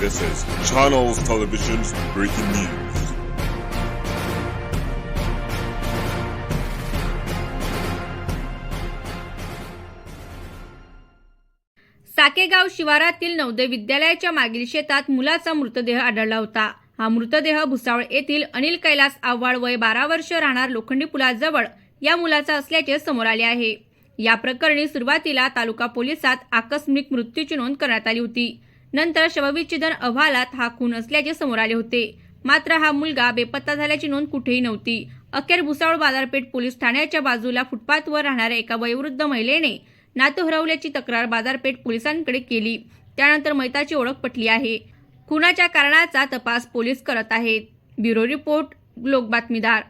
This is Channels Television's breaking news. Sakegaon शिवारातील नवोदय विद्यालयाच्या मागील शेतात मुलाचा मृतदेह आढळला होता. हा मृतदेह भुसावळ येथील अनिल कैलास आव्हाड वय बारा वर्ष राहणार लोखंडी पुलाजवळ या मुलाचा असल्याचे समोर आले आहे. या प्रकरणी सुरुवातीला तालुका पोलिसात आकस्मिक मृत्यूची नोंद करण्यात आली होती. नंतर शवविच्छेदन अहवालात हा खून असल्याचे समोर आले होते. मात्र हा मुलगा बेपत्ता झाल्याची नोंद कुठेही नव्हती. अखेर भुसावळ बाजारपेठ पोलीस ठाण्याच्या बाजूला फुटपाथवर राहणाऱ्या एका वयोवृद्ध महिलेने नातू हरवल्याची तक्रार बाजारपेठ पोलिसांकडे केली. त्यानंतर मैताची ओळख पटली आहे. खुनाच्या कारणाचा तपास पोलीस करत आहेत. ब्युरो रिपोर्ट लोक बातमीदार